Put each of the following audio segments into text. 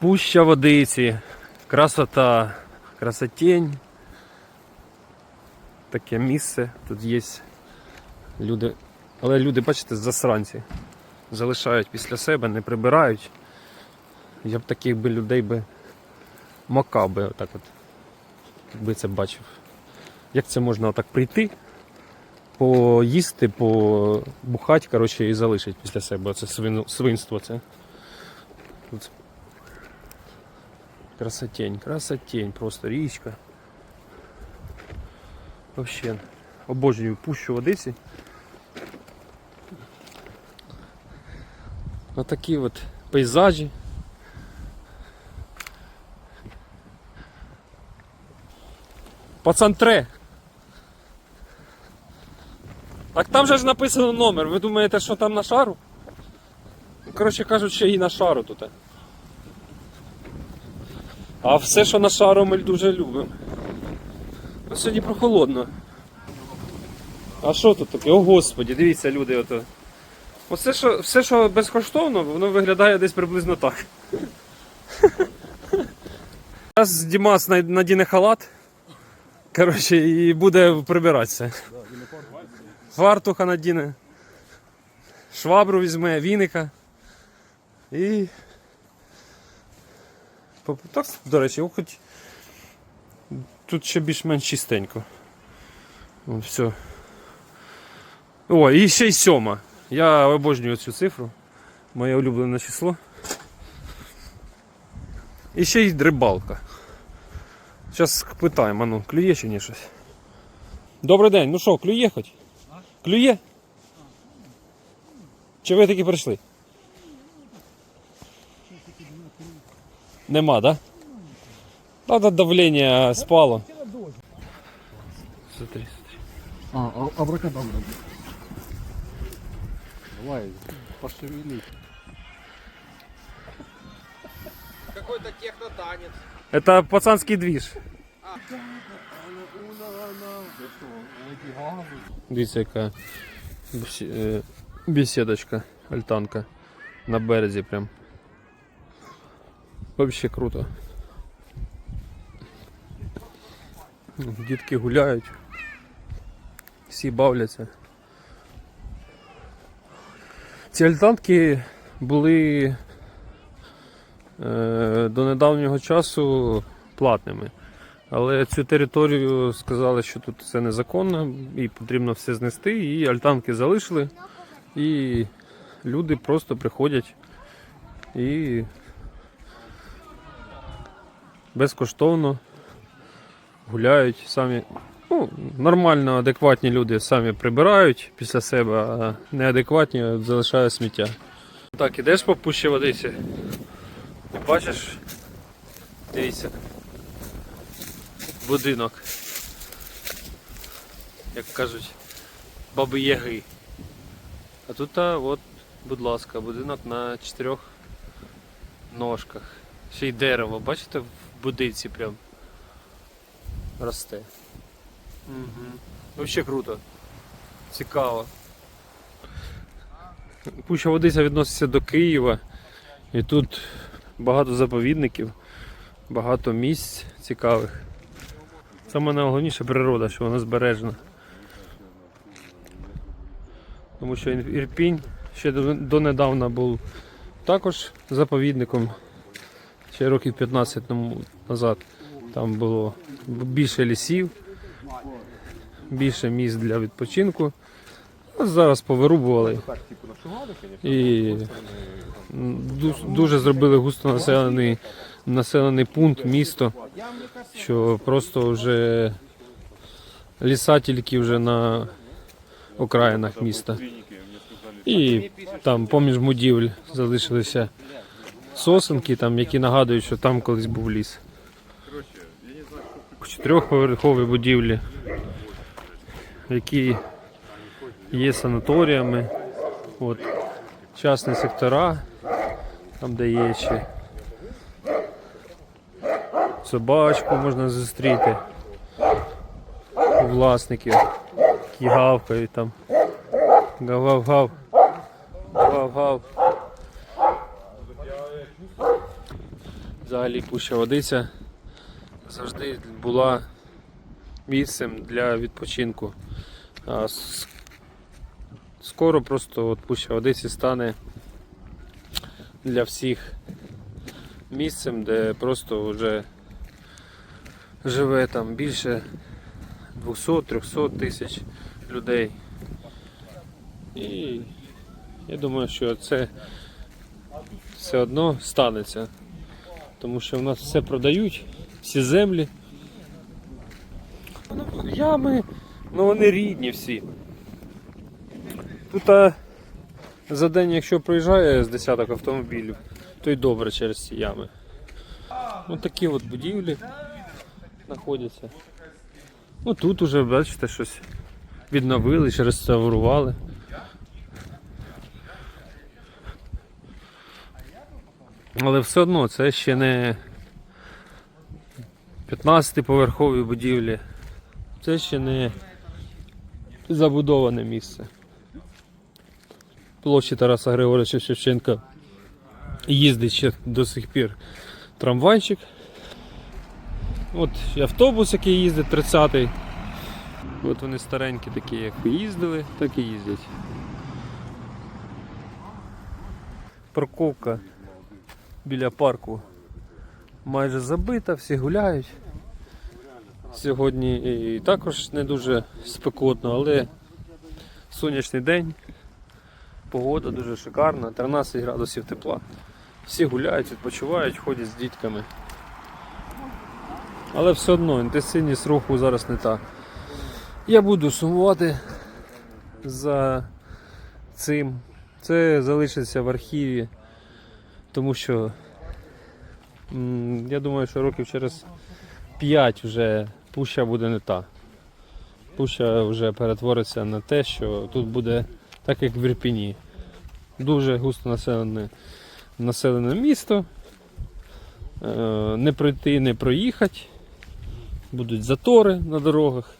Пуща водиці, красота, красотень. Таке місце тут є. Люди. Але люди, бачите, засранці. Залишають після себе, не прибирають. Я б таких би людей би макав би отак от. Якби це бачив. Як це можна отак прийти, поїсти, побухати, коротше, і залишити після себе. Це свину- свинство це. Тут Красотень, красотень, просто річка. Вообще, обожнюю пущу в Одесі. Отакі от пейзажі. Пацантре. Так там же ж написано номер. Ви думаєте, що там на шару? Ну, Коротше кажуть, ще і на шару тут. А все, що на шару, ми дуже любимо. Ну, сьогодні прохолодно. А що тут таке? О господі, дивіться, люди, ото. Оце що, все, що безкоштовно, воно виглядає десь приблизно так. Зараз Дімас надіне халат. Коротше, і буде прибиратися. Фартуха надіне. Швабру візьме, віника. І. Поп- Так, до речі, хоч тут ще більш-менш чистенько. О, все. О, і ще й сьома. Я обожнюю цю цифру. Моє улюблене число. І ще й рибалка. Зараз питаємо, ну, клює чи ні щось? Добрий день, ну що, клює хоч? Клює? Чи ви таки прийшли? Нема, да? Надо давление спало. Смотри, смотри. А, а- абракадабра. Давай, пошевели. Какой-то технотанец. Это пацанский движ. Дивіться, яка бесі- е, бесідочка, альтанка на березі прям. Вообще круто. Дітки гуляють. Всі бавляться. Ці альтанки були е, до недавнього часу платними. Але цю територію сказали, що тут все незаконно і потрібно все знести. І альтанки залишили. І люди просто приходять і безкоштовно гуляють самі. Ну, нормально, адекватні люди самі прибирають після себе, а неадекватні залишають сміття. Так, ідеш по пущі водиці. Бачиш? Дивіться. Будинок. Як кажуть, баби Яги. А тут, от, будь ласка, будинок на чотирьох ножках. Ще й дерево, бачите, будинці прям росте. Угу. Взагалі круто. Цікаво. Пуща Водиця відноситься до Києва. І тут багато заповідників, багато місць цікавих. Саме найголовніше природа, що вона збережена. Тому що Ірпінь ще донедавна був також заповідником. Ще років 15 тому назад там було більше лісів, більше місць для відпочинку. А зараз повирубували. І дуже зробили густо населений, населений пункт, місто, що просто вже ліса тільки вже на окраїнах міста. І там поміж будівель залишилися сосенки, там, які нагадують, що там колись був ліс. Чотирьохповерхові будівлі, які є санаторіями. От, частні сектора, там де є ще собачку можна зустріти у власників, які гавкають там. Гав-гав-гав. Гав-гав. Взагалі Пуща Водиця завжди була місцем для відпочинку. Скоро просто от Пуща Водиці стане для всіх місцем, де просто вже живе там більше 200-300 тисяч людей. І я думаю, що це все одно станеться. Тому що в нас все продають, всі землі. Ну, Ями, ну вони рідні всі. Тут а, за день, якщо проїжджає з десяток автомобілів, то й добре через ці ями. Ось такі от будівлі знаходяться. Ну тут уже, бачите, щось відновили, реставрували. Але все одно це ще не 15-поверхові будівлі. Це ще не забудоване місце. Площі Тараса Григоровича Шевченка їздить ще до сих пір трамвайчик. От автобус, який їздить 30-й. От вони старенькі такі, як їздили, так і їздять. Парковка біля парку майже забита, всі гуляють. Сьогодні і також не дуже спекотно, але сонячний день, погода дуже шикарна, 13 градусів тепла. Всі гуляють, відпочивають, ходять з дітками. Але все одно інтенсивність руху зараз не та. Я буду сумувати за цим. Це залишиться в архіві, тому що я думаю, що років через 5 вже пуща буде не та. Пуща вже перетвориться на те, що тут буде так, як в Ірпіні. Дуже густо населене, населене місто. Е, Не пройти, не проїхати. Будуть затори на дорогах.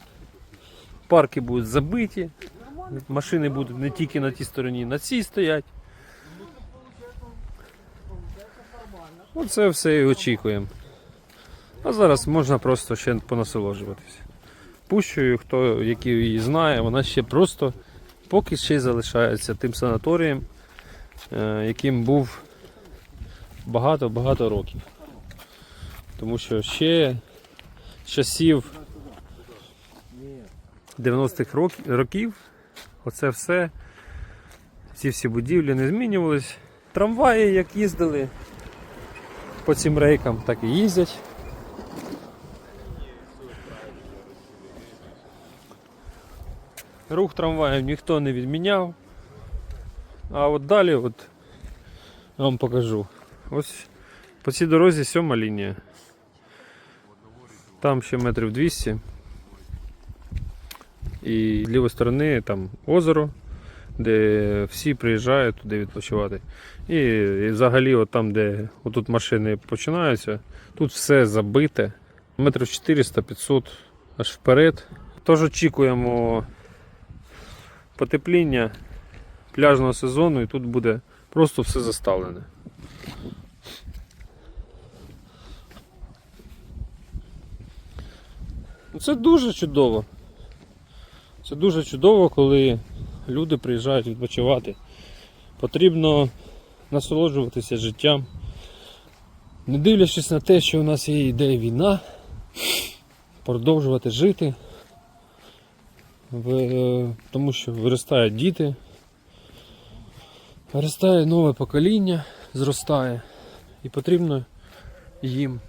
Парки будуть забиті. Машини будуть не тільки на тій стороні, на цій стоять. Оце все і очікуємо. А зараз можна просто ще понасолоджуватися. Пущою, хто який її знає, вона ще просто поки ще залишається тим санаторієм, е, яким був багато-багато років. Тому що ще з часів 90-х років оце все, ці всі будівлі не змінювались. Трамваї, як їздили по цим рейкам, так і їздять. Рух трамваїв ніхто не відміняв. А от далі от, вам покажу. Ось по цій дорозі сьома лінія. Там ще метрів 200. І з лівої сторони там озеро, де всі приїжджають туди відпочивати. І, і взагалі, от там, де отут машини починаються, тут все забите. Метрів 400-500 аж вперед. Тож очікуємо потепління пляжного сезону і тут буде просто все заставлене. Це дуже чудово. Це дуже чудово, коли люди приїжджають відпочивати. Потрібно насолоджуватися життям. Не дивлячись на те, що у нас є ідея війна, продовжувати жити, тому що виростають діти, виростає нове покоління, зростає, і потрібно їм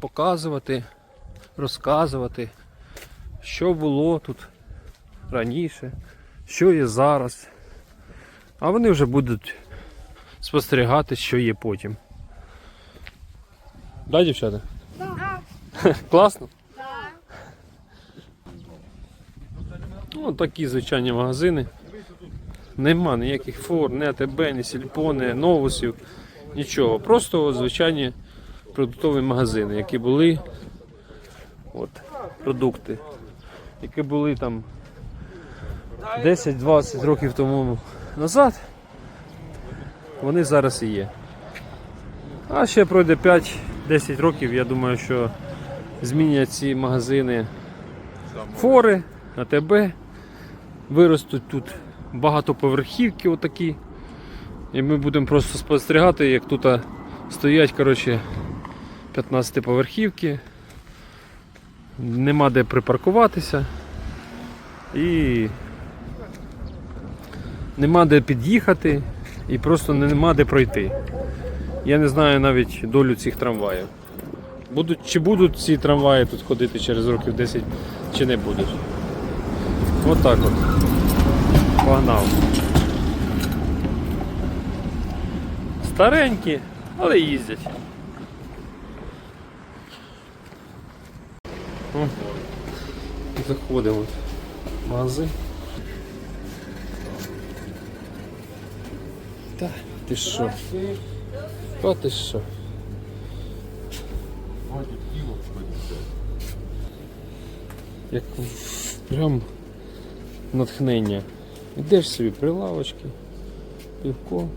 показувати, розказувати, що було тут раніше, що є зараз. А вони вже будуть спостерігати, що є потім. Да, дівчата? Так. Класно? Так. Ну, такі звичайні магазини. Нема ніяких фор, ні АТБ, ні Сільпо, ні новусів, нічого. Просто от звичайні продуктові магазини, які були от, продукти, які були там 10-20 років тому назад, вони зараз і є. А ще пройде 5-10 років, я думаю, що змінять ці магазини фори, АТБ. Виростуть тут багатоповерхівки отакі. І ми будемо просто спостерігати, як тут стоять коротше, 15-поверхівки. Нема де припаркуватися. І нема де під'їхати, і просто нема де пройти. Я не знаю навіть долю цих трамваїв. Будуть, чи будуть ці трамваї тут ходити через років 10, чи не будуть. От так от. Погнав. Старенькі, але їздять. Заходимо в магазин. Та, ти що? Та ти що? Як прям натхнення. Йдеш собі прилавочки, пивко.